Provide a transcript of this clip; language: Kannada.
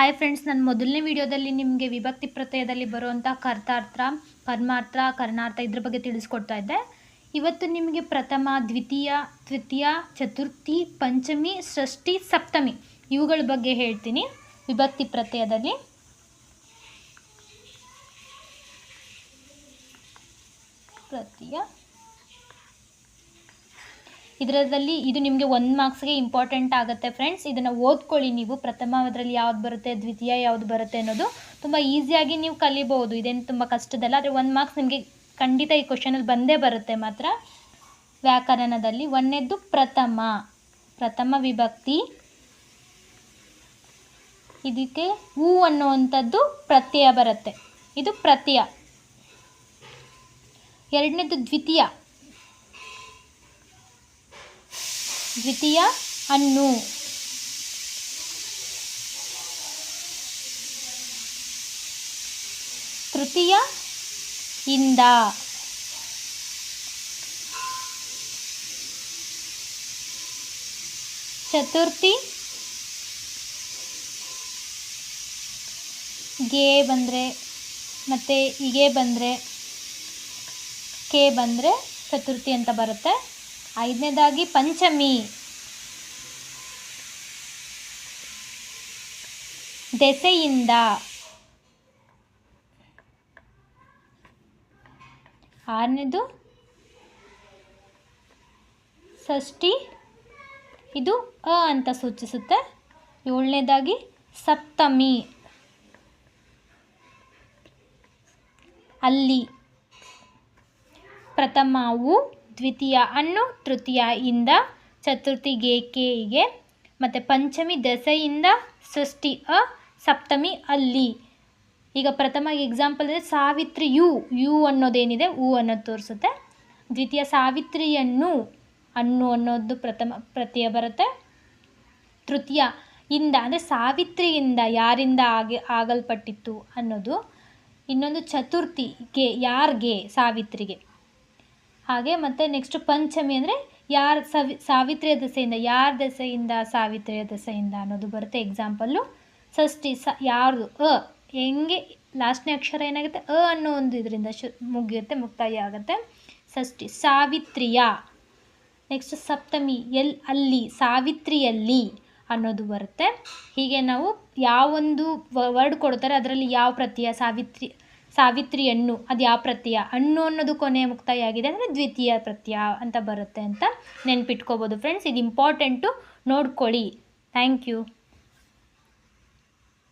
ಹಾಯ್ ಫ್ರೆಂಡ್ಸ್ ನಾನು ಮೊದಲನೇ ವಿಡಿಯೋದಲ್ಲಿ ನಿಮಗೆ ವಿಭಕ್ತಿ ಪ್ರತ್ಯಯದಲ್ಲಿ ಬರುವಂಥ ಕರ್ತಾರ್ಥ ಪರಮಾರ್ಥ ಕರ್ಣಾರ್ಥ ಇದ್ರ ಬಗ್ಗೆ ತಿಳಿಸ್ಕೊಡ್ತಾ ಇದ್ದೆ. ಇವತ್ತು ನಿಮಗೆ ಪ್ರಥಮ, ದ್ವಿತೀಯ, ತೃತೀಯ, ಚತುರ್ಥಿ, ಪಂಚಮಿ, ಷಷ್ಠಿ, ಸಪ್ತಮಿ ಇವುಗಳ ಬಗ್ಗೆ ಹೇಳ್ತೀನಿ ವಿಭಕ್ತಿ ಪ್ರತ್ಯಯದಲ್ಲಿ. ಪ್ರತ್ಯಯ. ಇದರಲ್ಲಿ ಇದು ನಿಮಗೆ ಒಂದು ಮಾರ್ಕ್ಸ್ಗೆ ಇಂಪಾರ್ಟೆಂಟ್ ಆಗುತ್ತೆ ಫ್ರೆಂಡ್ಸ್ ಇದನ್ನು ಓದ್ಕೊಳ್ಳಿ ನೀವು. ಪ್ರಥಮ ಅದರಲ್ಲಿ ಯಾವ್ದು ಬರುತ್ತೆ, ದ್ವಿತೀಯ ಯಾವ್ದು ಬರುತ್ತೆ ಅನ್ನೋದು ತುಂಬ ಈಸಿಯಾಗಿ ನೀವು ಕಲಿಬೋದು. ಇದೇನು ತುಂಬ ಕಷ್ಟದಲ್ಲ, ಆದರೆ ಒಂದು ಮಾರ್ಕ್ಸ್ ನಿಮಗೆ ಖಂಡಿತ ಈ ಕ್ವಶನಲ್ಲಿ ಬಂದೇ ಬರುತ್ತೆ ಮಾತ್ರ. ವ್ಯಾಕರಣದಲ್ಲಿ ಒಂದನೇದ್ದು ಪ್ರಥಮ. ಪ್ರಥಮ ವಿಭಕ್ತಿ. ಇದಕ್ಕೆ ಹೂ ಅನ್ನುವಂಥದ್ದು ಪ್ರತ್ಯಯ ಬರುತ್ತೆ. ಇದು ಪ್ರತ್ಯಯ. ಎರಡನೇದು ದ್ವಿತೀಯ. ದ್ವಿತೀಯ ಹಣ್ಣು. ತೃತೀಯ ಇಂದ. ಚತುರ್ಥಿ ಗೆ ಬಂದರೆ, ಮತ್ತು ಇಗೆ ಬಂದರೆ, ಕೆ ಬಂದರೆ ಚತುರ್ಥಿ ಅಂತ ಬರುತ್ತೆ. ಐದನೇದಾಗಿ ಪಂಚಮಿ. ದೆಸೆಯಿಂದ. ಆರನೇದು. ಷಷ್ಠಿ. ಇದು ಅ ಅಂತ ಸೂಚಿಸುತ್ತೆ. ಏಳನೇದಾಗಿ ಸಪ್ತಮಿ. ಅಲ್ಲಿ ಪ್ರಥಮವು ದ್ವಿತೀಯ ಅನ್ನು ತೃತೀಯ ಇಂದ ಚತುರ್ಥಿಗೆ ಕೆಗೆ ಮತ್ತು ಪಂಚಮಿ ದಸೆಯಿಂದ ಷಷ್ಠಿ ಅ ಸಪ್ತಮಿ ಅಲ್ಲಿ. ಈಗ ಪ್ರಥಮ ಎಕ್ಸಾಂಪಲ್ ಅಂದರೆ ಸಾವಿತ್ರಿ ಯು ಯು ಅನ್ನೋದೇನಿದೆ ಹೂ ಅನ್ನೋದು ತೋರಿಸುತ್ತೆ. ದ್ವಿತೀಯ ಸಾವಿತ್ರಿಯನ್ನು, ಅನ್ನು ಅನ್ನೋದು ಪ್ರಥಮ ಪ್ರತ್ಯಯ ಬರುತ್ತೆ. ತೃತೀಯ ಇಂದ, ಅಂದರೆ ಸಾವಿತ್ರಿಯಿಂದ ಯಾರಿಂದ ಆಗಿ, ಆಗಲ್ಪಟ್ಟಿತ್ತು ಅನ್ನೋದು. ಇನ್ನೊಂದು ಚತುರ್ಥಿಗೆ ಯಾರಿಗೆ, ಸಾವಿತ್ರಿಗೆ? ಹಾಗೆ ಮತ್ತು ನೆಕ್ಸ್ಟ್ ಪಂಚಮಿ ಅಂದರೆ ಯಾರ ಸವಿ, ಸಾವಿತ್ರಿಯ ದಸೆಯಿಂದ, ಯಾರ ದಸೆಯಿಂದ ಸಾವಿತ್ರಿಯ ದಸೆಯಿಂದ ಅನ್ನೋದು ಬರುತ್ತೆ ಎಕ್ಸಾಂಪಲ್ಲು ಷಷ್ಠಿ ಸ, ಯಾರ್ದು? ಅ, ಹೆಂಗೆ ಲಾಸ್ಟ್ನೇ ಅಕ್ಷರ ಏನಾಗುತ್ತೆ? ಅ ಅನ್ನೋ ಒಂದು ಇದರಿಂದ ಶು, ಮುಗಿಯುತ್ತೆ, ಮುಕ್ತಾಯ ಆಗುತ್ತೆ. ಷಷ್ಠಿ ಸಾವಿತ್ರಿಯ. ನೆಕ್ಸ್ಟ್ ಸಪ್ತಮಿ, ಎಲ್, ಅಲ್ಲಿ, ಸಾವಿತ್ರಿಯಲ್ಲಿ ಅನ್ನೋದು ಬರುತ್ತೆ. ಹೀಗೆ ನಾವು ಯಾವೊಂದು ವರ್ಡ್ ಕೊಡ್ತಾರೆ, ಅದರಲ್ಲಿ ಯಾವ ಪ್ರತ್ಯಯ? ಸಾವಿತ್ರಿ ಸಾವಿತ್ರಿ ಹಣ್ಣು ಅದು ಯಾವ ಪ್ರತ್ಯಯ? ಹಣ್ಣು ಅನ್ನೋದು ಕೊನೆಯ ಮುಕ್ತಾಯ ಆಗಿದೆ ಅಂದರೆ ದ್ವಿತೀಯ ಪ್ರತ್ಯಯ ಅಂತ ಬರುತ್ತೆ ಅಂತ ನೆನ್ಪಿಟ್ಕೋಬೋದು ಫ್ರೆಂಡ್ಸ್ ಇದು ಇಂಪಾರ್ಟೆಂಟು ನೋಡ್ಕೊಳ್ಳಿ. Thank you